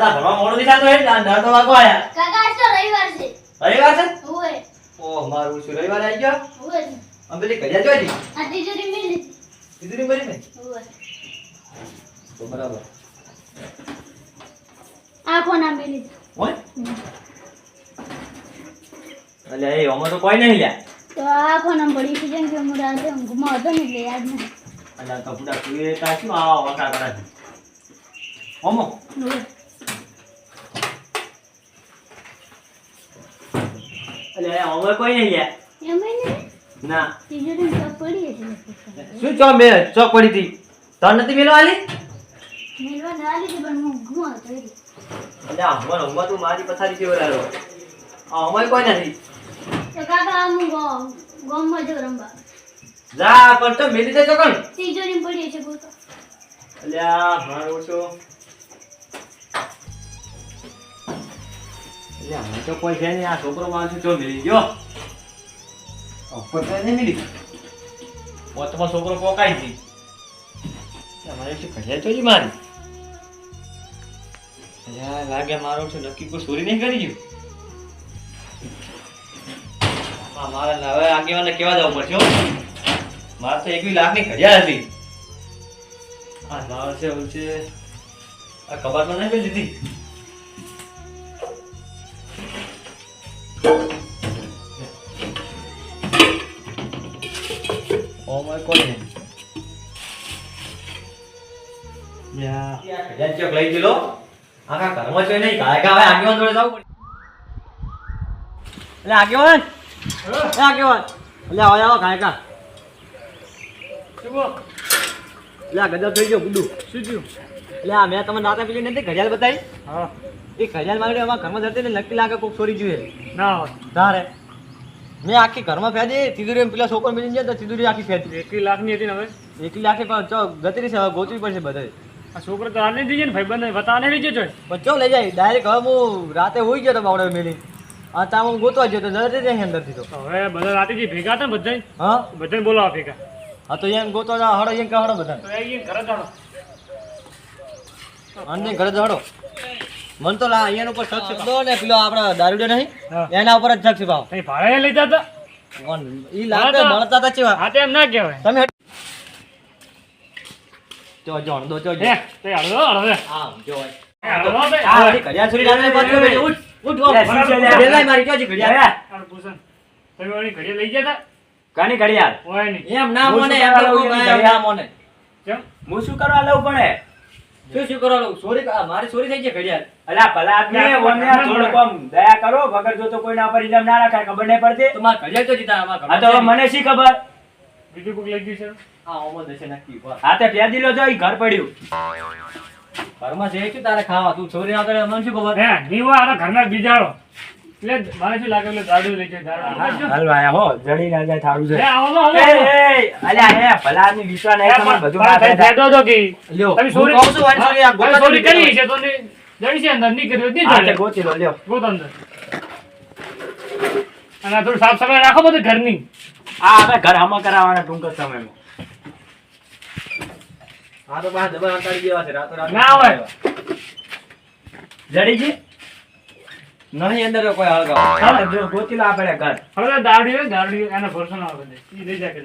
તાર ભણવા મોડું નહીં થતું હોય ને દસ વાગો આયા. કાકા આજ તો રવિવાર છે. રવિવાર છે? ઓય ઓ મારું શું રવિવાર આવી ગયો? ઓય આમ પેલી ઘડિયાળ જોઈ હતી આ તિજોરી મિલી. નહીં બરી ને ઓય તો બરાબર. આ ફોન આ મિલી હોય? એટલે એ અમાર તો કોઈ નહીં લ્યા. તો આ ફોન આમ પડી છે જેમ કે હું રાતે ઊંઘમાં હતો ને એટલે યાદ નહીં આ કપડા તું તા શું? આવા વખા કરે ઓમો. ઓય એટલે હવે કોઈ નહીં એમ ને? તો શું ચો બે? ચોક પડી હતી તર નથી મેલો આલી? મિલવા ના આલી પણ હું એટલે. હમણાં હમણાં તું મારી પથારી કેવો રહ્યો આ કોઈ નથી. તો કાકા હું ગો- ગોમમાં જો રમવા. જા પણ તો મેલી દે ચોકન તિજોરી પડી છે બોલ આ મારું છો. એટલે અમે તો કોઈ છે નહીં આ છોકરો માણસ ચો મેલી ગયો? ઉપર તો નહીં મિલી? પોતમાં છોકરો પોકાઈ ગઈ અમારે શું ઘડિયાળ જોઈ મારી? અલ્યા લાગે મારો છે નક્કી કોઈ ચોરી નહીં કરી ગયું? મારે હવે આગેવાને કેવા જવું પડશે મારે તો એકવી લાગણી ઘડિયાળ હતી. આ લાલ છે એવું છે. આ કબાટમાં નહીં પેલી દીધી ઓ માય કોઈ નહીં યા. ઘડિયાળ ચોક લઈ ગયેલો? આખા ઘરમાં જોઈ નહીં? ગાય ગાય આગેવાન જોડે જવું એટલે આગેવાન એ આગેવાન એટલે આવો આવો ગાય કા એટલે આ ગજબ થઈ ગયો ગુડ્ડુ શું થયું? આ મેં તમને નાતા પેલી નથી ઘડિયાળ બતાવી? હા. એ ખજાન માંગડી અમારા ઘરમાં ધરતી ને નક્કી લાગે કોઈક ચોરી જોઈએ. ના હોય. તારે મેં આખી ઘરમાં ફેદી તિજોરી પેલા છોકરો મિલી જાય તો તિજોરી આખી ફેદી લાખ લાખની હતી ને હવે? એકલી આખી પણ ચો ગતરી છે હવે ગોતવી પડશે બધા આ છોકરો તો આને દીજે ને ભાઈ બતા નહીં દીજે જોઈ પણ ચો લઈ જાય ડાયરેક્ટ હવે હું રાતે હોઈ ગયો તો બાવડે મેલી. આ તા હું ગોતવા જતી જાય અંદરથી તો. તો હવે બધા રાતે જે ભેગા હતા ને બધા હા? બધા બોલાવા ભેગા. હા તો એમ ગોતવા હડો એમ કે હડો બધા તો એ ઘરે જાડો અને ઘરે જ હડો. મન તો લા અહીંયા ઉપર શક છે ને પેલો આપણો દારૂડો નહીં એના ઉપર જ શક છે ભાવ તઈ ભાડે લીધા જતા? કોણ ઈ લાગે મળતા તા ચેવા. હા તેમ ના કહેવાય. તમે હટ- જો જોણ દો જો. હે તે હળવો હળવે હા જો હે, હળવો આ હળવે. વળી ઘડિયાળ પાછો બેઠો. ઉઠ, ઉઠ, બેલાઈ મારી ક્યાં ઘડિયા? હારું પૂછન. તમે ઓની ઘડિયા લઈ ગયા કાની ઘડિયાળ? ઓય નહીં. એમ ના હું મોને, એમ ના? મોને. કેમ? હું શું કરવા લઉં પડે શું શું કરો લોકો? મારી ચોરી થઈ છે ઘડિયાળ. અલા ભલા આદમી ના, ઓને ના, થોડુંક દયા કરો વગર જો તો કોઈના પર ઇલ્ઝામ ના રાખાય ખબર નહીં પડતી? તો મારી ઘડિયાળ તો જીતા, આમાં આ તો મને શી ખબર? બીજું કોક લઈ ગયું છે? આ ઓમો દેશે નક્કી. તે જો ઘર પડ્યું. ઘરમાં છે શું તારે ખાવા. તું છોરી ના કરે મને શું ખબર? હે આ ઘરના બીજાળો. એટલે મને શું લાગે એટલે દાડુ લઈ જાય દાડુ. હાલ ભાઈ હો જડી ના જાય થારું છે. આવો તો એ, એ, અલ્યા હે ભલા આદમી વિશ્વાસ નહીં તમને બધું ના થાય. ફેંદો તો કે. લ્યો, તમે હું કહું છું, વાળી આ ગોતા ચોરી ચોરી કરી છે તો જડી છે અંદર નહીં કર્યું હોય તો નહીં હા, તે જડે. ગોતી લો લ્યો. ગોત અંદર. અને થોડું સાફ સફાઈ રાખો બધું ઘરની. આ હવે ઘર હમો કરાવવાના ટૂંક જ સમયમાં. હા તો બહાર દબાણ અંતાડી દેવા છે રાતો રાત ના હોય. જડી જી નહીં અંદર કોઈ હળગાવ. હા, જો ગોતીલા આપણે ઘર. હવે હોય, દારૂ એને ભરસો ના આવે ઈ લઈ જાય કે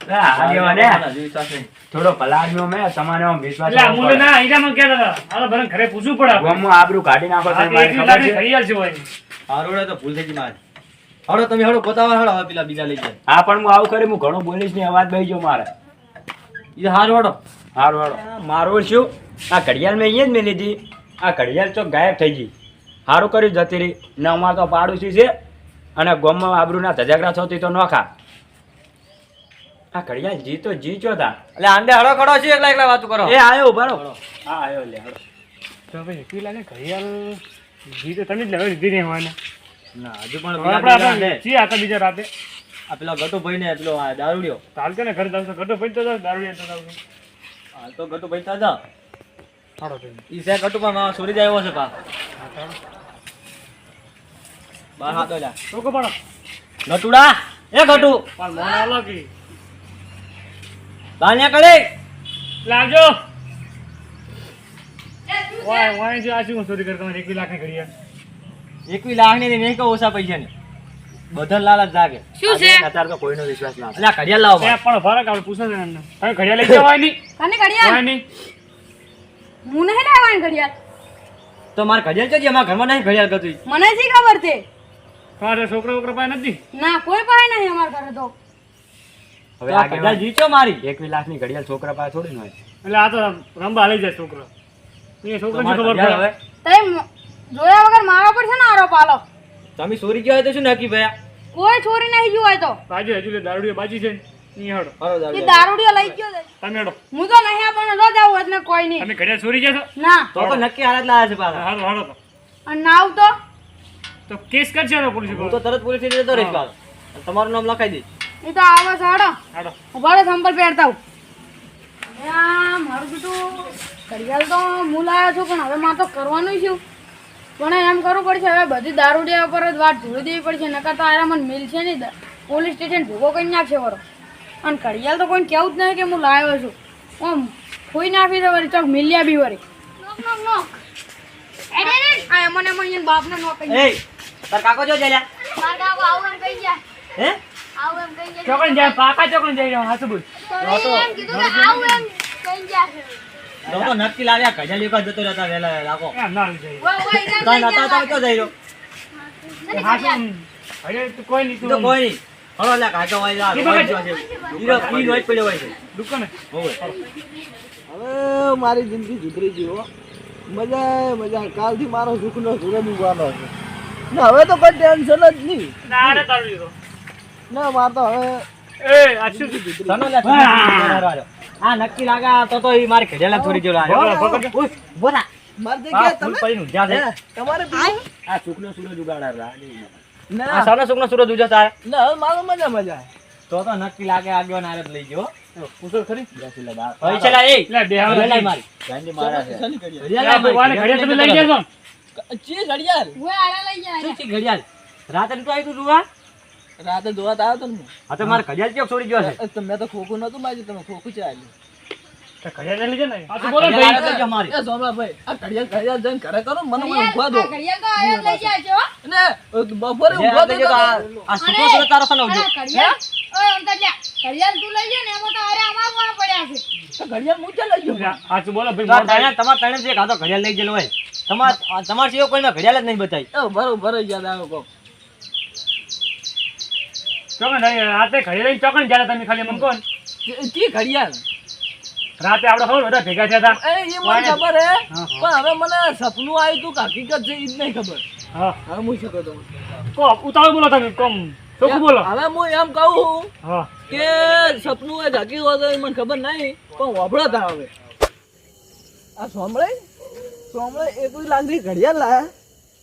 હા, આગેવાન હે. હજી વિશ્વાસ નહીં. થોડો ભલા આદમીઓ મેં તમારે વિશ્વાસ. ના ઈરામાં કહેતા હાલો ભલે ઘરે પૂછવું પડે આપણે. આબરૂ કાઢી નાખો આ તમે તો મારી ખબર છે? ઘડિયાળ છે હોય એની. હારોડે તો ભૂલ થઈ ગઈ મારી. હળો તમે હળો હવે પેલા બીજા લઈ જાય. હા પણ હું આવું કરી હું ઘણું બોલીશ ને અવાજ બેહી ગયો મારે. એ હાર હળો હારું હારું મારું શું? આ ઘડિયાળ મેં અહીંયા જ મેં લીધી. આ ઘડિયાળ તો ગાયબ થઈ ગઈ. સારું કર્યું જતી રહી ને અમારે તો પાડોશી છે. અને ગોમમાં આબરૂના ધજાગરા થતી તો નોખા આ ઘડિયાળ જી તો જી ચો તા. એટલે આંદે હળો ખડો છે એકલા એકલા વાત કરો. એ આયો બરો હા આયો લે. તો ભાઈ એકલી લાગે ઘડિયાળ જી તો તમે જ લેવા દીધી ને હોય ના હજુ પણ આપણે બીજા આપણે જી હતા બીજા રાતે. આ પેલા ગટુભાઈ ને પેલો આ દારૂડિયો. ચાલ કે ને ઘરે જાવ તો ગટુભાઈ તો જાવ, દારૂ લેતો જાવ તો. તો ગટુભાઈ તા ઈ છે ગટુભાઈ માં સુરી જાય એવો છે પા. બાર હાથ દોડ્યા. ટોકો પાડો. નટુડા એ કટુ પણ મોન અલગી કે. બાન્યા કરે લાવજો. એ તું વાય વાય છે આ શું ચોરી કરતા હોય? એકવી લાખની ઘડિયાળ એકવી લાખની નહીં કહું ઓછા પૈસા ની બધા લાલચ જાગે. શું છે? અત્યારે તો કોઈનો વિશ્વાસ ના આ ઘડિયાળ લાવો પણ ફરક આપણે પૂછો છે એમને. તમે ઘડિયાળ લઈ જવાની કને ઘડિયાળ? હું નહીં લાવવાની ઘડિયાળ. તો મારે ઘડિયાળ છે અમારા ઘરમાં નહીં ઘડિયાળ કરતી મને શી ખબર છે? તમારે છોકરા છોકરા પાસે નથી. ના કોઈ પાસે નહીં અમારા ઘરે તો. હવે આ ઘડિયાળ જીચો મારી. એકવીસ લાખની ઘડિયાળ છોકરા પાસે થોડી ન હોય. એટલે આ તો રંબા લઈ જાય છોકરો. એ છોકરો તમારે ખબર પડે? હવે? તઈ જોયા વગર મારા પર છે ને આરોપ આલો? તમે ચોરી ગયા હોય તો શું નક્કી ભયા? કોઈ ચોરી નહીં ગયું હોય તો. બાજુ હજુ દારૂડી બાજી છે. નહીં એ દારૂડિયો લઈ ગયો છે. તમે હડો. હું તો નહીં આપણને ન જાવું એટલે કોઈ નહીં. તમે ઘડિયાળ ચોરી ગયા છો ના. તો તો નક્કી હાલત લાયા છે પાછા. હાલો હાલો તો. અને નાવ તો? તો કેસ કરશે તો પોલીસ હું તો તરત પોલીસ જતો રહીશ પાછો. તમારું નામ લખાઈ દઈશ. એ તો આવો છે હડો. હાલો ઉભાડો સંપલ પહેરતા હું હવે મારું બધું ઘડિયાળ તો હું લાવ્યો છું પણ હવે મારે તો કરવાનું શું? પણ એમ કરવું પડશે હવે બધી દારૂડિયા ઉપર જ વાત ધોળી દેવી પડશે. નકર તો આરામ મને મિલશે નહીં. પોલીસ સ્ટેશન ભૂગો કરી નાખશે વરો. અને ઘડિયાળ તો કોઈ કેવું જ નહીં કે હું લાવ્યો છું. આમ ખોઈ નાખી દે વળી ચોક મિલ્યા બી વળી. નોક નોક નોક એમ અહીંયા બાપને નો કહી એ તાર કાકો જો જલ્યા. માર કાકો આવું એમ કહી જાય હે? આવું એમ કહી જાય ચોકણ જાય પાકા ચોકણ જાય રહ્યો હાસુ બોલ. તો એમ કીધું કે આવું એમ કહી જાય તો તો નક્કી લાવ્યા ઘડિયાળ એક જ જતો રહેતા ના નતા ગયા. જઈ રહ્યો. હાસુ અરે કોઈ નહીં તો કોઈ નહીં. હળો લા કાચો હોય લા ઈ બગડ. હોય છે. ઈ રોજ પડ્યો હોય છે. દુકાને? હોવે. હવે મારી જિંદગી સુધરી ગઈ હો. મજા મજા કાલથી મારો સુખનો સુરજ ઉગવાનો છે. ને હવે તો કોઈ ટેન્શન જ નહીં. ના રે તારું લીધો. ને માર તો હવે એ આ શું? તનો લે આ નક્કી લાગા તો તો ઈ મારી ઘડિયાળ થોડી જો લાયો બોલા. દે. મારી જગ્યાએ ફૂલ તમે તમારે આ સુખનો સૂરજ ઉગાડા આ ના. સાનો સુખનો સુરત ઉજા તારે ના હવે મારો મજા મજા તો તો નક્કી લાગે આગળ નારદ લઈ ગયો. પૂછો ખરી? બેસી લે હવે ચલા એ. લે બે હવે ઘડિયાળ મારી. ગાંધી મારા છે. ભગવાને ઘડિયાળ? તમે લઈ ગયા ચી ઘડિયાળ? ઓય, આરા લઈ જા ચી ઘડિયાળ? રાતે નતું આવી તું જોવા રાતે જોવા તો આવ્યો તો ને હા. તો મારે ઘડિયાળ ચોક છોડી ગયો છે? એ તો મેં તો ખોખું નતું માર્યું તમે ખોખું. તો ઘડિયાળ ને? બોલો ઘડિયાળ ભાઈ. આગળ જો મારી એ આ ઘડિયાળ ઘડિયાળ જઈને ઘરે કરો મને મને ઊંઘવા દો ઘડિયાળ તો આરા લઈ હો. ને બપોરે ઊંઘવા આ- તારો સાનો ઘડિયાળ ઓય, અંકલ લ્યા. ઘડિયાળ તું લઈ જાય ને એમાં તો આરે અમાર કોણ પડ્યા છે. તો ઘડિયાળ મૂકે લઈ ગયો હાસુ બોલો ભાઈ મોર થાય. ત્રણે- તમારે જે કાં ઘડિયાળ લઈ ગયેલો હોય? તમાર આ તમારા સિવાય કોઈને ઘડિયાળ જ નહીં બતાવી બરોબર યાદ આવ્યો કોક. ચોકણ લઈ રાતે ઘડિયાળ લઈને ચોકણ ગયા તમે ખાલી મને કોણ? ચી ઘડિયાળ? રાતે આપણે ખબર બધા ભેગા થયા હતા? એ એ મને ખબર હે. પણ હવે મને સપનું આવ્યું તું હકીકત છે એ જ નહીં ખબર. હા. હવે હું શું કહું કો ઉતાવળ બોલો તમે કોમ. ચોખ્ખું બોલો. હવે હું એમ કહું હા. કે સપનું હોય જાગી હોય તો મને ખબર નહીં પણ વાપરો તા હવે. આ સાંભળે સાંભળે એ એક લાંગડી ઘડિયાળ લાયા.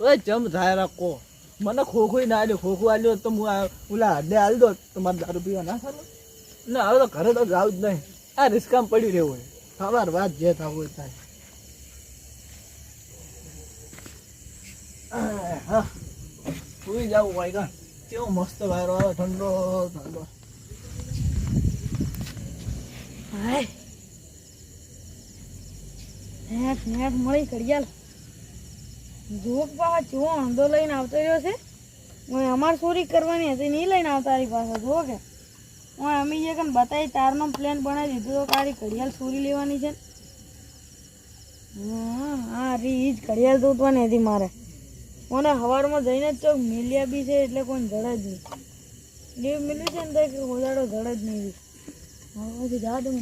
તો એ જમ થાય રાખો મને ખોખું ના આલ્યો ખોખું આલ્યો તો હું ઓલા હડે આલી દો તો મારે દારૂ પીવા ના સારું? ના હવે તો ઘરે તો જાવ જ નહીં. આ રિસ્કામ પડ્યું રહેવું હોય. સવાર વાત જે થવું હોય થાય. હા સુઈ જવું કાં કેવો મસ્ત વાયરો આવે ઠંડો ઠંડો. નેટ નેટ મળી ઘડિયાળ. જોક પાછા ચેવો લઈને આવતો રહ્યો છે. અમાર ચોરી કરવાની હતી નહીં લઈને આવતા તારી પાસે જુઓ કે. હું અમે જે કન બતાવી તારનો પ્લેન બનાવી દીધો તો કાળી ઘડિયાળ સુરી લેવાની છે હા, રી, ઈ જ ઘડિયાળ તૂટવાની હતી મારે. મને સવારમાં જઈને જ ચોક મિલિયા બી છે એટલે કોઈ જડે જ નહીં. લીવ મિલ્યું છે ને તો હોદાડો જડે જ નહીં પછી જા દઉં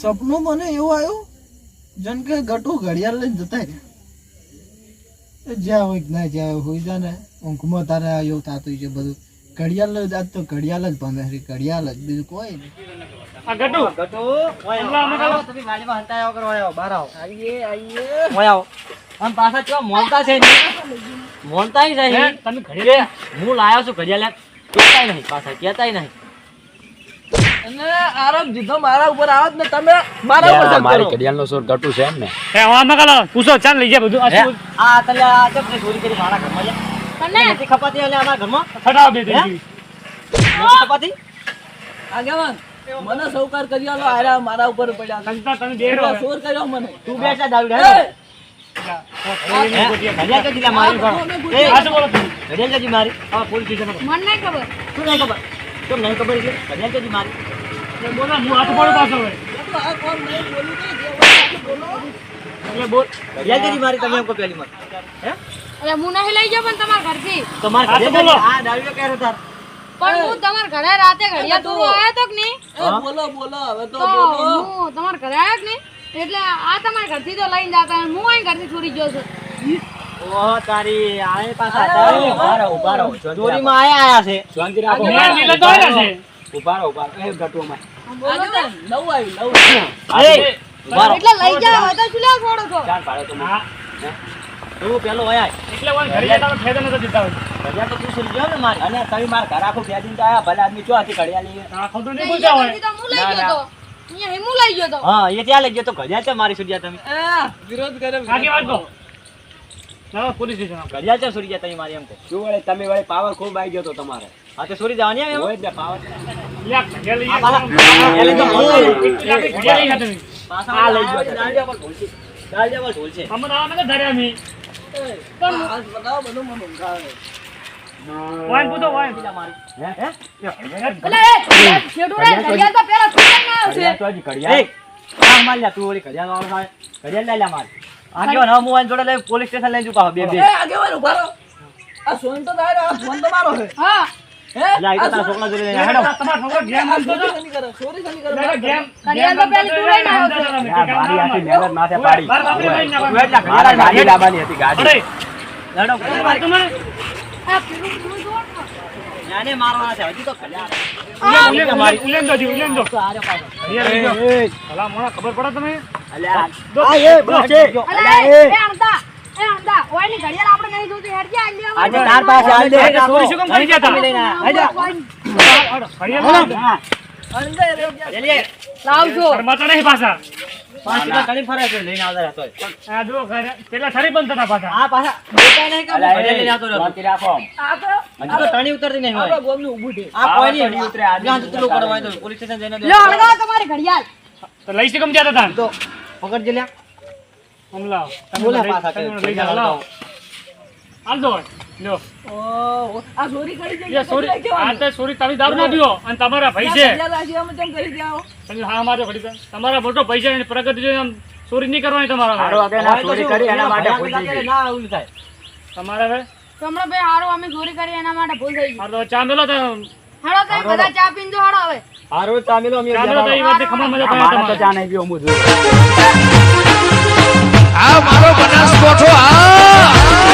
સપનું મને એવું આવ્યું જન કે ઘટું ઘડિયાળ લઈને જતા રહ્યા એ જ્યાં હોય ના જ્યાં હોય જા ને ઊંઘમાં તારે એવું થતું છે બધું. ઘડિયાળ જ આજ તો ઘડિયાળ જ ભમે છે ઘડિયાળ જ બીજું કોઈ નહીં. આ ગટુ ગટુ, ઓય હમણાં અમે આવો, તમે વાડીમાં હંતાયા વગર ઓય આવો, બહાર આવો. આઈએ આઈએ ઓય આવો. આમ પાછા કેવા મોનતા છે મોનતાય હે લાયો છું ઘડિયાળ કહેતાય નહીં પાછા કહેતાય નહીં. અને આરામ જીધો મારા ઉપર આવો ને તમે મારા ઉપર શક મારી કરો. સોર ગટુ છે એમ ને હે હા મકા પૂછો ચાલ લઈ જાય બધું આ હે? શું આ તલે આ કેમ ચોરી કરી મારા ઘરમાં લ્યા? તને નથી ખપાતી એટલે અમારા ઘરમાં ફટાવ દે હે? ખપાતી આગેવાન મને સૌકાર કરી આલો આરા મારા ઉપર પડ્યા સંતા તમે બેરો એટલો કર્યો મને તું બેસા દારૂ મારી મને નહીં ખબર નહીં ખબર કેમ નહીં ખબર છે કન્યા તો મારી? બોલો હું હાથ પડું પાછો નહીં એટલે બોલ. મારી તમે એમ કહો હે? હું લઈ જાઉં પણ તમારા ઘરથી. તમારે હા, બોલો. દારૂ તાર પણ હું તમારા ઘરે રાતે ઘડિયાળ તું આવ્યો તો કે નહીં? બોલો બોલો હવે તો તો બોલો. હું તમારા ઘરે આવ્યો કે નહીં? એટલે આ તમારા ઘરથી તો લઈને જતા હું અહીં ઘરથી છોડી ગયો છું. ઓહો તારી આય પાછા તારી ઊભા રહો ઊભા રહો ચોરીમાં આયા આયા છે. શાંતિ રાખો. મેં મિલે તો આવ્યા છે. ઊભા રહો ઊભા રહો. એ ગટુમાં. બોલો આજે તો. તો નવું આવ્યું નવું અરે ઊભા રહો. એટલે લઈ જાઓ તો શું લેવા છોડો છો? ચાલ પાડો તમે તું પેલો વયા એટલે વાન ઘરે જતા ફેદા નતા દીધા હોય. ઘડિયાળ તો તું ગયો ને મારી. અને તમે મારા ઘર આખું ફેદીને તો આયા ભલે આદમી ચો હતી ઘડિયાળ લઈને આ ખોટું નહીં બોલતા હોય. તો હું લઈ ગયો તો? અહીંયા હિમુ લઈ ગયો તો? હા એ ત્યાં લઈ ગયો તો ઘડિયા છે મારી સુઈ તમે. વિરોધ કરે આગળ વાત કહો. ના પોલીસ સ્ટેશન ઘડિયાળ ગયા તમે મારી એમ શું વળે તમે વળે પાવર ખૂબ આવી ગયો તો તમારે? હા તો સુરી જવાની એમ? હોય જ ને પાવર? લે, ઘડિયાળ તો હું ઘડિયાળ આવા. આવે. હે? હે? તો તો તું લ્યા મારી. આ કેવો નવો મોબાઈલ જોડે લઈ પોલીસ સ્ટેશન લઈ જુ બે બે એ આગેવાન ઊભા રહો આ સોન તો તારે આ ફોન તો મારો છે હા હે આ તો તારા છોકરા જોડે લઈને હેડો તમારા છોકરો ગેમ રમતો હતો? સોરી કરે સોરી સની કરે એટલે ગેમ ઘડિયાળ તો પેલી તું લઈને આવ્યો છો. યાર, મારી આખી મહેનત માથે પાડી મારા બાપને લઈને તું આવવાનું. એટલા મારા ગાડી લાવવાની હતી ગાડી હેડો મારે તમે આ પેલું પેલું જોડ ને. નાને મારવાના છે હજી તો ખબર પડે તમે ઉતરતી નહીં હોય. આપણા ગોમનું ઊભું છે. આ કોઈ નહીં. ઉતરે પોલીસ સ્ટેશન જઈને તો લઈ શકમ કેમ જતા? હતા તો પકડજે લ્યા. આમ લાવો. બોલા પાછા લઈ જા લાવો. આલ દો લ્યો. ઓ આ સોરી કરી છે સોરી. આ તો સોરી તમે દારૂ ના પીવો અને તમારા ભાઈ છે હા. મારો ઘડી. તમારા મોટો ભાઈ છે અને પ્રગતિ જો આમ ચોરી નહીં કરવાની તમારા હારો આગળ ના ચોરી કરી એના માટે ભૂલ થઈ ગઈ. ના ઓલું થાય. તમારા હવે? કમળો ભાઈ હારો અમે ચોરી કરી એના માટે ભૂલ થઈ ગઈ. હારો તો ચા મેલો તો. હાલો કઈ બધા ચા પીન જો હાલો હવે. હારો ચામેલો અમે ચામેલો તારી વાત ખમણ મજા તમારે તો જાણે બી ઓમું જોયું. આ મારો બનાસ કોઠો આ!